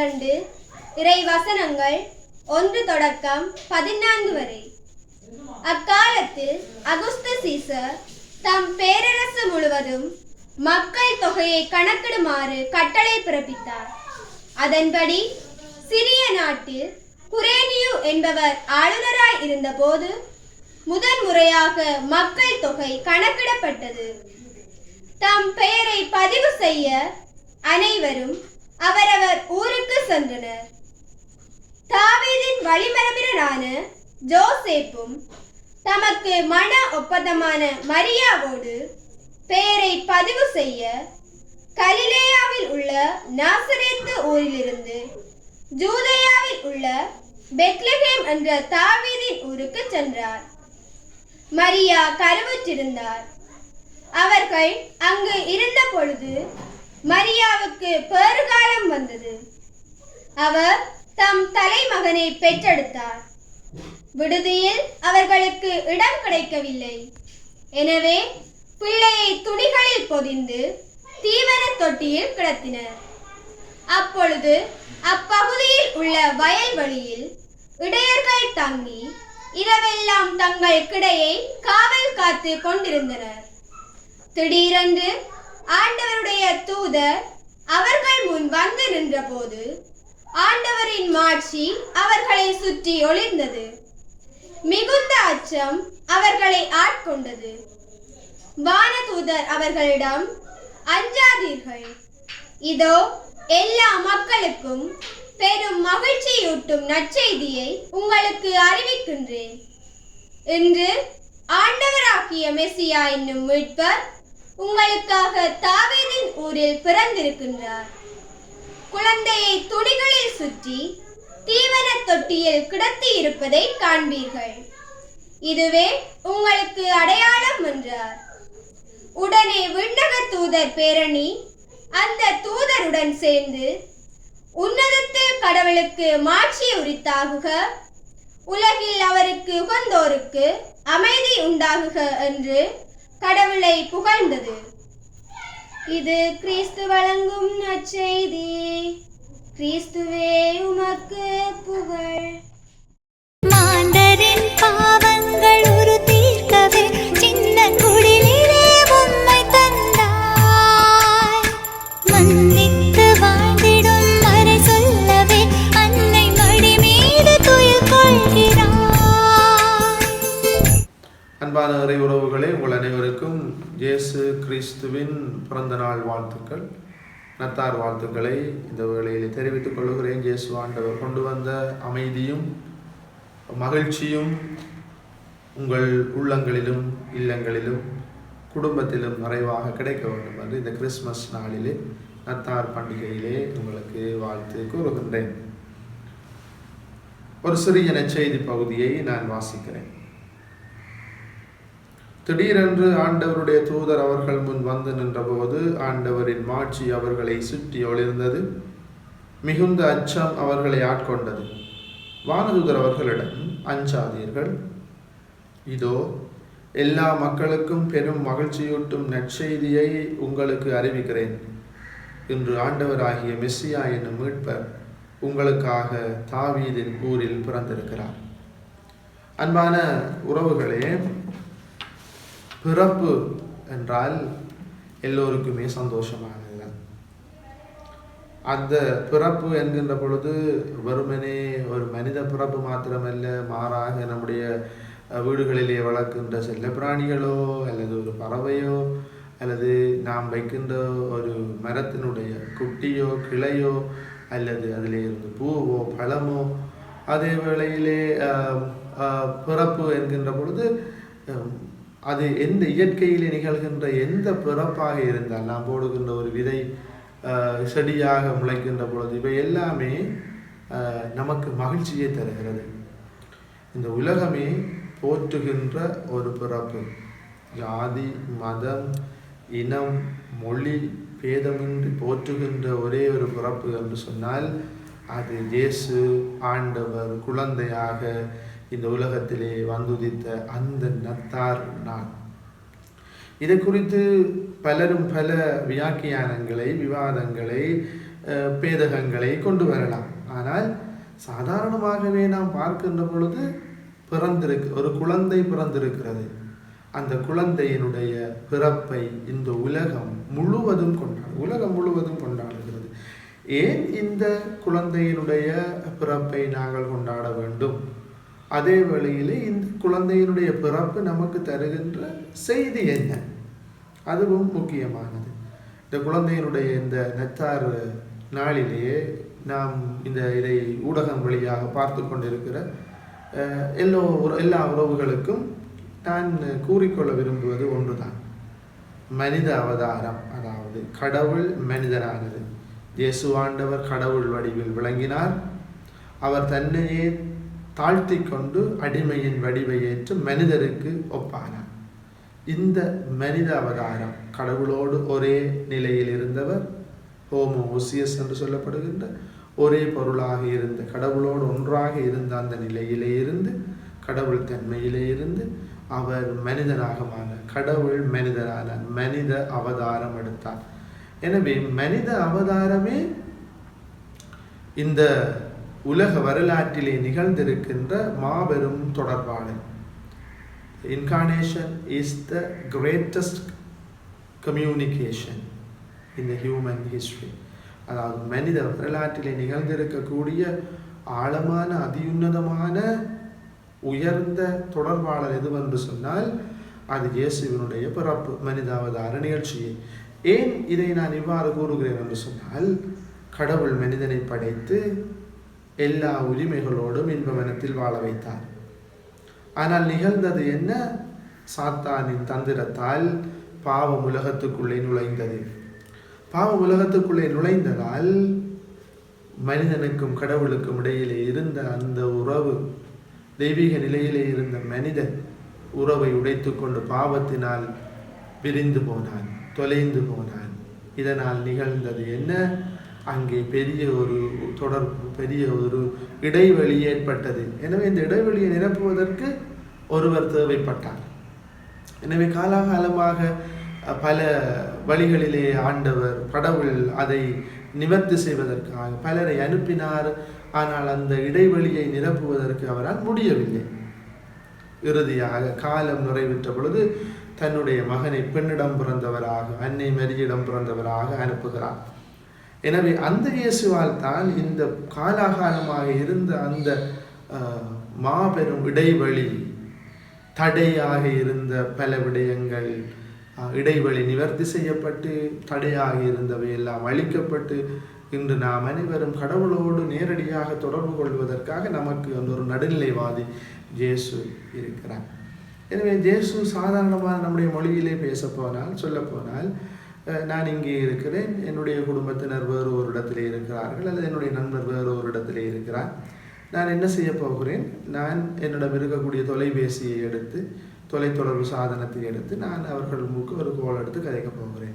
இரண்டு இறை வசனங்கள் ஒன்று தொடக்கம் பதினான்கு வரை. அக்காலத்தில் அகுஸ்த சீசர் தம் பேரரசு முழுவதும் மக்கள் தொகையை கணக்கிடுமாறு கட்டளை பிறப்பித்தார். அதன்படி சிறிய நாட்டில் குரேனியு என்பவர் ஆளுநராய் இருந்தபோது முதன் முறையாக மக்கள் தொகை கணக்கிடப்பட்டது. தம் பெயரை பதிவு செய்ய அனைவரும் அவரவர் ஊருக்கு சென்றனர். தாவீதின் வழிமரபினரான ஜோசேப்பும் தமக்கு மன ஒப்பந்தமான மரியாவோடு பெயரை பதிவு செய்ய கலிலேயாவில் உள்ள நாசரேத்து ஊரிலிருந்து ஜூதேயாவில் உள்ள பெத்லஹேம் என்ற தாவீதின் ஊருக்கு சென்றார். மரியா கருவுற்றிருந்தார். அவர்கள் அங்கு இருந்த பொழுது மரியாவுக்கு பேறுகாலம் வந்தது. அவர் தம் தலைமகனை பெற்றெடுத்தார். விடுதியில் அவர்களுக்கு இடம் கிடைக்கவில்லை. எனவே பிள்ளையை துணிகளில் பொதிந்து தீவன தொட்டியில் கிடத்தினர். அப்பொழுது அப்பகுதியில் உள்ள வயல்வெளியில் இடையர்கள் தங்கி இரவெல்லாம் தங்கள் கிடையை காவல் காத்து கொண்டிருந்தனர். திடீரென்று ஆண்டவருடைய தூதர் அவர்கள் முன் வந்து நின்றபோது ஆண்டவரின் மாட்சி அவர்களை சுற்றி ஒளிர்ந்தது. மிகுந்த அச்சம் அவர்களை ஆட்கொண்டது. வானதூதர் அவர்களிடம் அஞ்சாதீர்கள். இதோ எல்லா மக்களுக்கும் பெரும் மகிழ்ச்சியூட்டும் நற்செய்தியை உங்களுக்கு அறிவிக்கின்றேன். இன்று ஆண்டவராகிய மெசியா என்னும் மீட்பர் உங்களுக்காக தாவீதின் ஊரில் பிறந்திருக்கின்றார். குழந்தையை துணிகளில் சுற்றி தீவன தொட்டியில் கிடத்தி இருப்பதை காண்பீர்கள். இதுவே உங்களுக்கு அடையாளம் என்றார். உடனே விண்ணக தூதர் பேரணி அந்த தூதருடன் சேர்ந்து உன்னதத்தில் கடவுளுக்கு மாட்சி உரித்தாகுக. உலகில் அவருக்கு உகந்தோருக்கு அமைதி உண்டாகுக என்று கடவுளை புகழ்ந்தது. இது கிறிஸ்து வழங்கும் நற்செய்தி. கிறிஸ்துவே உமக்கு புகழ். மக்கள் நத்தார் வாழ்த்துக்களை இந்த வேளையில் தெரிவித்துக் கொள்கிறேன். இயேசு ஆண்டவர் கொண்டு வந்த அமைதியும் மகிழ்ச்சியும் உங்கள் உள்ளங்களிலும் இல்லங்களிலும் குடும்பத்திலும் நிறைவாக கிடைக்க வேண்டும் என்று இந்த கிறிஸ்மஸ் நாளிலே நத்தார் பண்டிகையிலே உங்களுக்கு வாழ்த்து கூறுகின்றேன். ஒரு சிறிய நற்செய்தி பகுதியை நான் வாசிக்கிறேன். திடீரென்று ஆண்டவருடைய தூதர் அவர்கள் முன் வந்து நின்றபோது ஆண்டவரின் மாட்சி அவர்களை சுற்றி ஒளிர்ந்தது. மிகுந்த அச்சம் அவர்களை ஆட்கொண்டது. வானதூதர் அவர்களிடம் அஞ்சாதீர்கள். இதோ எல்லா மக்களுக்கும் பெரும் மகிழ்ச்சியூட்டும் நற்செய்தியை உங்களுக்கு அறிவிக்கிறேன் இன்று ஆண்டவராகிய மெஸ்ஸியா என்னும் மீட்பர் உங்களுக்காக தாவீதின் ஊரில் பிறந்திருக்கிறார். அன்பான உறவுகளே பிறப்பு என்றால் எல்லோருக்குமே சந்தோஷமானது. அந்த பிறப்பு என்கின்ற பொழுது வெறுமனே ஒரு மனித பிறப்பு மாத்திரமல்ல மாறாக நம்முடைய வீடுகளிலே வளர்க்கின்ற செல்லப்பிராணிகளோ அல்லது ஒரு பறவையோ அல்லது நாம் வைக்கின்ற ஒரு மரத்தினுடைய குட்டியோ கிளையோ அல்லது அதிலே இருந்து பூவோ பழமோ அதே வேளையிலே பிறப்பு என்கின்ற பொழுது அது எந்த இயற்கையில் நிகழ்கின்ற எந்த பிறப்பாக இருந்தால் நாம் போடுகின்ற ஒரு விதை செடியாக முளைக்கின்ற பொழுது இவை எல்லாமே நமக்கு மகிழ்ச்சியை தருகிறது. இந்த உலகமே போற்றுகின்ற ஒரு பிறப்பு. ஜாதி மதம் இனம் மொழி பேதமின்றி போற்றுகின்ற ஒரே ஒரு பிறப்பு என்று சொன்னால் அது இயேசு ஆண்டவர் குழந்தையாக இந்த உலகத்திலே வந்துதித்த அந்த நத்தார் நான். இதை குறித்து பலரும் பல வியாக்கியானங்களை விவாதங்களை பேதகங்களை கொண்டு வரலாம். ஆனால் சாதாரணமாகவே நாம் பார்க்கின்ற பொழுது பிறந்திருக்கு ஒரு குழந்தை பிறந்திருக்கிறது. அந்த குழந்தையினுடைய பிறப்பை இந்த உலகம் முழுவதும் கொண்டாடு உலகம் முழுவதும் கொண்டாடுகிறது. ஏன் இந்த குழந்தையினுடைய பிறப்பை நாங்கள் கொண்டாட வேண்டும்? அதே வேளையிலே இந்த குழந்தையினுடைய பிறப்பு நமக்கு தருகின்ற செய்தி என்ன? அதுவும் முக்கியமானது. இந்த குழந்தையினுடைய இந்த நெத்தார் நாளிலேயே நாம் இந்த இதை ஊடகம் வழியாக பார்த்து கொண்டிருக்கிற எல்லோ எல்லா உறவுகளுக்கும் நான் கூறிக்கொள்ள விரும்புவது ஒன்றுதான். மனித அவதாரம் அதாவது கடவுள் மனிதரானது. இயேசு ஆண்டவர் கடவுள் வடிவில் விளங்கினார். அவர் தன்னையே தாழ்த்தி கொண்டு அடிமையின் வடிவை ஏற்று மனிதருக்கு ஒப்பானார் இந்த மனித அவதாரம் கடவுளோடு ஒரே நிலையில் இருந்தவர் ஹோமோ ஓசியஸ் என்று சொல்லப்படுகின்ற ஒரே பொருளாக இருந்த கடவுளோடு ஒன்றாக இருந்த அந்த நிலையிலே இருந்து கடவுள் தன்மையிலே இருந்து அவர் மனிதனாக மாறினார் கடவுள் மனிதரான மனித அவதாரம் எடுத்தார். எனவே மனித அவதாரமே இந்த உலக வரலாற்றிலே நிகழ்ந்திருக்கின்ற மாபெரும் தொடர்பாளர் incarnation is the greatest communication in the human history அதாவது மனித வரலாற்றிலே நிகழ்ந்திருக்கக்கூடிய ஆழமான அதியுன்னதமான உயர்ந்த தொடர்பாளர் எதுவென்று சொன்னால் அது இயேசுவினுடைய பிறப்பு மனித அவதார நிகழ்ச்சியை. ஏன் இதை நான் இவ்வாறு கூறுகிறேன் என்று சொன்னால் கடவுள் மனிதனை படைத்து எல்லா உரிமைகளோடும் இன்பவனத்தில் வாழ வைத்தார். ஆனால் நிகழ்ந்தது என்ன? சாத்தானின் தந்திரத்தால் பாவம் உலகத்துக்குள்ளே நுழைந்தது. பாவம் உலகத்துக்குள்ளே நுழைந்ததால் மனிதனுக்கும் கடவுளுக்கும் இடையிலே இருந்த அந்த உறவு தெய்வீக நிலையிலே இருந்த மனிதன் உறவை உடைத்துக்கொண்டு பாவத்தினால் பிரிந்து போனான் தொலைந்து போனான். இதனால் நிகழ்ந்தது என்ன? அங்கே பெரிய ஒரு தொடர்பு பெரிய ஒரு இடைவெளி ஏற்பட்டது. எனவே இந்த இடைவெளியை நிரப்புவதற்கு ஒருவர் தேவைப்பட்டார். எனவே காலாகாலமாக பல வழிகளிலே ஆண்டவர் கடவுள் அதை நிவர்த்தி செய்வதற்காக பலரை அனுப்பினார். ஆனால் அந்த இடைவெளியை நிரப்புவதற்கு அவரால் முடியவில்லை. இறுதியாக காலம் நிறைவேற்ற பொழுது தன்னுடைய மகனை பெண்ணிடம் பிறந்தவராக அன்னை மரியிடம் பிறந்தவராக அனுப்புகிறார். எனவே அந்த இயேசுவால் தான் இந்த காலாகாலமாக இருந்த அந்த மாபெரும் இடைவெளி தடையாக இருந்த பல விடயங்கள் இடைவெளி நிவர்த்தி செய்யப்பட்டு தடையாக இருந்தவை எல்லாம் அழிக்கப்பட்டு இன்று நாம் அனைவரும் கடவுளோடு நேரடியாக தொடர்பு கொள்வதற்காக நமக்கு அந்த ஒரு நடுநிலைவாதி ஜேசு இருக்கிறார். எனவே ஜேசு சாதாரணமாக நம்முடைய மொழியிலே பேசப்போனால் போனால் போனால் நான் இங்கே இருக்கிறேன். என்னுடைய குடும்பத்தினர் வேறு ஒரு இடத்திலே இருக்கிறார்கள். அல்லது என்னுடைய நண்பர் வேறு ஒரு இடத்திலே இருக்கிறார். நான் என்ன செய்ய போகிறேன்? நான் என்னிடம் இருக்கக்கூடிய தொலைபேசியை எடுத்து தொலைத்தொடர்பு சாதனத்தை எடுத்து நான் அவர்கள் மூக்கு ஒரு கோல் எடுத்து கதைக்க போகிறேன்.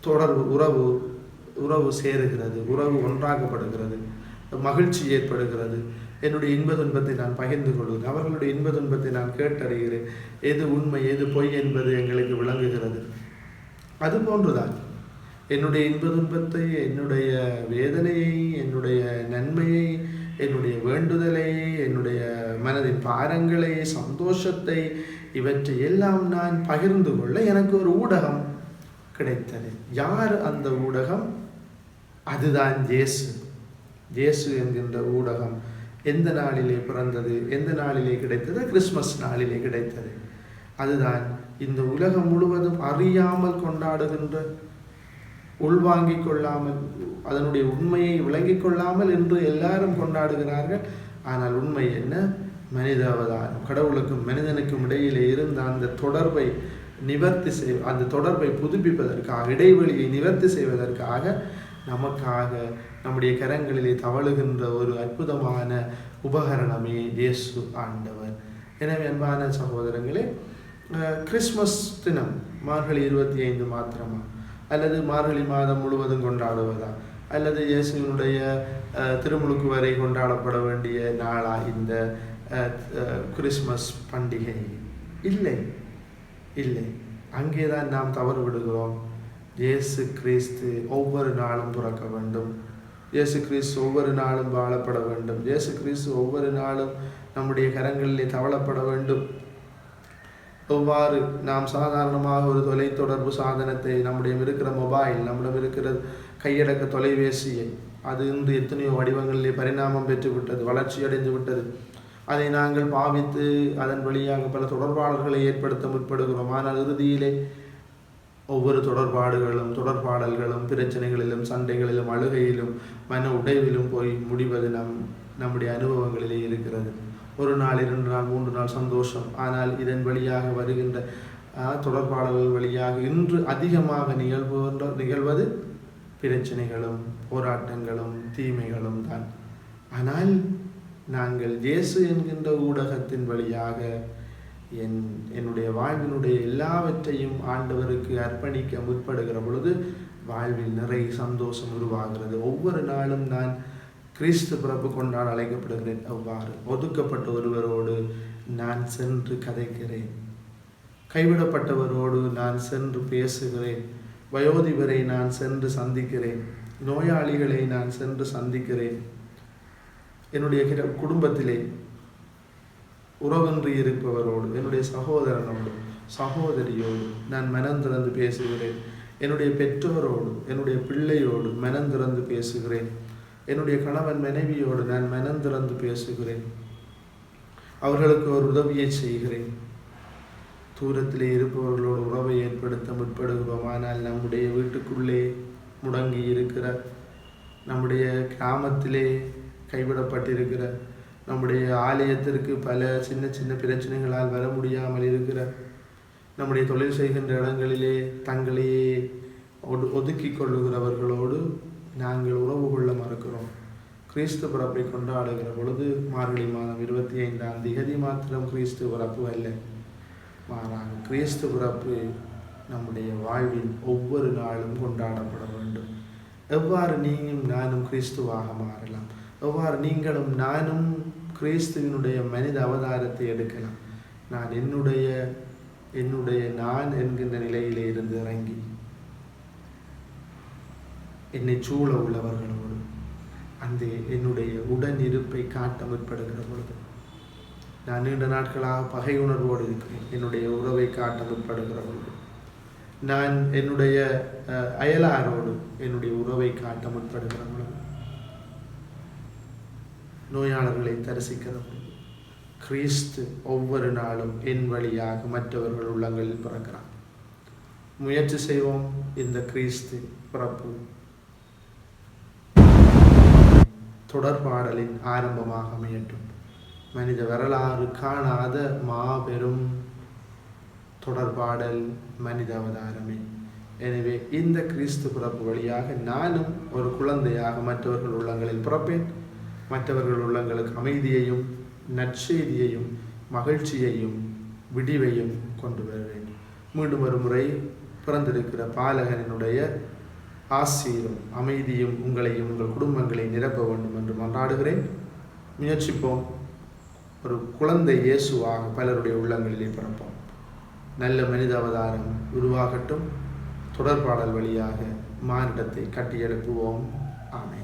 தொடர்பு உறவு உறவு சேருகிறது. உறவு ஒன்றாக்கப்படுகிறது. மகிழ்ச்சி ஏற்படுகிறது. என்னுடைய இன்ப துன்பத்தை நான் பகிர்ந்து கொள்கிறேன் அவர்களுடைய இன்ப துன்பத்தை நான் கேட்டறிகிறேன். எது உண்மை எது பொய் என்பது எங்களுக்கு விளங்குகிறது. அது போன்றுதான். என்னுடைய இன்ப துன்பத்தை என்னுடைய வேதனையை என்னுடைய நன்மையை என்னுடைய வேண்டுதலை என்னுடைய மனதின் பாரங்களை சந்தோஷத்தை இவற்றை எல்லாம் நான் பகிர்ந்து கொள்ள எனக்கு ஒரு ஊடகம் கிடைத்தது. யார் அந்த ஊடகம்? அதுதான் இயேசு. இயேசு என்கின்ற ஊடகம் எந்த நாளிலே பிறந்தது? எந்த நாளிலே கிடைத்தது? கிறிஸ்மஸ் நாளிலே கிடைத்தது. அதுதான் இந்த உலகம் முழுவதும் அறியாமல் கொண்டாடுகின்ற உள்வாங்கிக் கொள்ளாமல் அதனுடைய உண்மையை விளங்கிக் கொள்ளாமல் என்று எல்லாரும் கொண்டாடுகிறார்கள். ஆனால் உண்மை என்ன? மனித அவதாரம். கடவுளுக்கும் மனிதனுக்கும் இடையிலே இருந்த அந்த தொடர்பை நிவர்த்தி செய் அந்த தொடர்பை புதுப்பிப்பதற்காக இடைவெளியை நிவர்த்தி செய்வதற்காக நமக்காக நம்முடைய கரங்களிலே தவழுகின்ற ஒரு அற்புதமான உபகரணமே இயேசு ஆண்டவர். எனவே அன்பான சகோதரங்களே கிறிஸ்மஸ் தினம் மார்கழி இருபத்தி ஐந்து மாத்திரமா? அல்லது மார்கழி மாதம் முழுவதும் கொண்டாடுவதா? அல்லது இயேசுவினுடைய திருமுழுக்கு வரை கொண்டாடப்பட வேண்டிய நாளா இந்த கிறிஸ்மஸ் பண்டிகை? இல்லை. இல்லை. அங்கேதான் நாம் தவறு விடுகிறோம். இயேசு கிறிஸ்து ஒவ்வொரு நாளும் பிறக்க வேண்டும். இயேசு கிறிஸ்து ஒவ்வொரு நாளும் வாழப்பட வேண்டும். இயேசு கிறிஸ்து ஒவ்வொரு நாளும் நம்முடைய கரங்களிலே தவளப்பட வேண்டும். எவ்வாறு நாம் சாதாரணமாக ஒரு தொலைத்தொடர்பு சாதனத்தை நம்முடைய இருக்கிற மொபைல் நம்மிடம் இருக்கிற கையடக்க தொலைபேசியை அது இன்று எத்தனையோ வடிவங்களிலே பரிணாமம் பெற்று விட்டது வளர்ச்சி அடைந்து விட்டது. அதை நாங்கள் பாவித்து அதன் வழியாக பல தொடர்பாளர்களை ஏற்படுத்த முற்படுகிறோம். ஆனால் இறுதியிலே ஒவ்வொரு தொடர்பாடுகளும் தொடர்பாடல்களும் பிரச்சனைகளிலும் சண்டைகளிலும் அழுகையிலும் மன உடைவிலும் போய் முடிவது நம் நம்முடைய அனுபவங்களிலே இருக்கிறது. ஒரு நாள் இரண்டு நாள் மூன்று நாள் சந்தோஷம். ஆனால் இதன் வழியாக வருகின்ற ஆஹ், தொடர்பாடல்கள் வழியாக இன்று அதிகமாக நிகழ்வுகின்ற நிகழ்வது பிரச்சனைகளும் போராட்டங்களும் தீமைகளும் தான். ஆனால் நாங்கள் இயேசு என்கின்ற ஊடகத்தின் வழியாக என் என்னுடைய வாழ்வினுடைய எல்லாவற்றையும் ஆண்டவருக்கு அர்ப்பணிக்க முற்படுகிற பொழுது வாழ்வில் நிறைய சந்தோஷம் உருவாகிறது. ஒவ்வொரு நாளும் நான் கிறிஸ்து பிறப்பு கொண்டாட அழைக்கப்படுகிறேன். அவ்வாறு ஒதுக்கப்பட்ட ஒருவரோடு நான் சென்று கதைக்கிறேன். கைவிடப்பட்டவரோடு நான் சென்று பேசுகிறேன். வயோதிபரை நான் சென்று சந்திக்கிறேன். நோயாளிகளை நான் சென்று சந்திக்கிறேன். என்னுடைய கிர- குடும்பத்திலே உறவின்றி இருப்பவரோடு என்னுடைய சகோதரனோடு சகோதரியோடு நான் மனம் திறந்து பேசுகிறேன். என்னுடைய பெற்றோரோடு என்னுடைய பிள்ளையோடு மனம் திறந்து பேசுகிறேன். என்னுடைய கணவன் மனைவியோடு நான் மனம் திறந்து பேசுகிறேன். அவர்களுக்கு ஒரு உதவியை செய்கிறேன். தூரத்திலே இருப்பவர்களோடு உறவை ஏற்படுத்த முற்படுகிறோம். ஆனால் நம்முடைய வீட்டுக்குள்ளே முடங்கி இருக்கிற நம்முடைய கிராமத்திலே கைவிடப்பட்டிருக்கிற நம்முடைய ஆலயத்திற்கு பல சின்ன சின்ன பிரச்சனைகளால் வர முடியாமல் இருக்கிற நம்முடைய தொழில் செய்கின்ற இடங்களிலே தங்களையே ஒடு ஒதுக்கி கொள்ளுகிறவர்களோடு நாங்கள் உறவு கொள்ள மறுக்கிறோம். கிறிஸ்து பிறப்பை கொண்டாடுகிற பொழுது மார்கழி மாதம் இருபத்தி ஐந்தாம் திகதி மாத்திரம் கிறிஸ்து பிறப்பு அல்ல. மாறாக கிறிஸ்து பிறப்பு நம்முடைய வாழ்வில் ஒவ்வொரு நாளும் கொண்டாடப்பட வேண்டும். எவ்வாறு நீயும் நானும் கிறிஸ்துவாக மாறலாம்? எவ்வாறு நீங்களும் நானும் கிறிஸ்துவினுடைய மனித அவதாரத்தை எடுக்கலாம்? நான் என்னுடைய என்னுடைய நான் என்கின்ற நிலையிலே இருந்து இறங்கி என்னை சூழ உள்ளவர்களோடு அந்த என்னுடைய உடன் இருப்பை காட்ட முற்படுகிற பொழுது நான் நீண்ட நாட்களாக பகை உணர்வோடு இருக்கிறேன். என்னுடைய உறவை காட்ட முற்படுகிற பொழுது நான் என்னுடைய அயலாரோடு என்னுடைய உறவை காட்ட முற்படுகிற பொழுது நோயாளர்களை தரிசிக்கிற பொழுது கிறிஸ்து ஒவ்வொரு நாளும் என் வழியாக மற்றவர்கள் உள்ளங்களில் பிறக்கிறார். முயற்சி செய்வோம். இந்த கிறிஸ்து பிறப்பு தொடர்பாடலின் ஆரம்பமாக அமையட்டும். மனித வரலாறு காணாத மாபெரும் தொடர்பாடல் மனித அவதாரமே. எனவே இந்த கிறிஸ்து பிறப்பு வழியாக நானும் ஒரு குழந்தையாக மற்றவர்கள் உள்ளங்களில் பிறப்பேன். மற்றவர்கள் உள்ளங்களுக்கு அமைதியையும் நற்செய்தியையும் மகிழ்ச்சியையும் விடிவையும் கொண்டு வருவேன் மீண்டும் ஒரு முறை பிறந்திருக்கிற பாலகனினுடைய ஆசியும் அமைதியும் உங்களையும் உங்கள் குடும்பங்களை நிரப்ப வேண்டும் என்று மன்றாடுகிறேன். முயற்சிப்போம். ஒரு குழந்தை இயேசுவாக பலருடைய உள்ளங்களிலே பிறப்போம். நல்ல மனித அவதாரம் உருவாகட்டும். தொடர்பாடல் வழியாக மானிடத்தை கட்டியெழுப்புவோம். ஆமை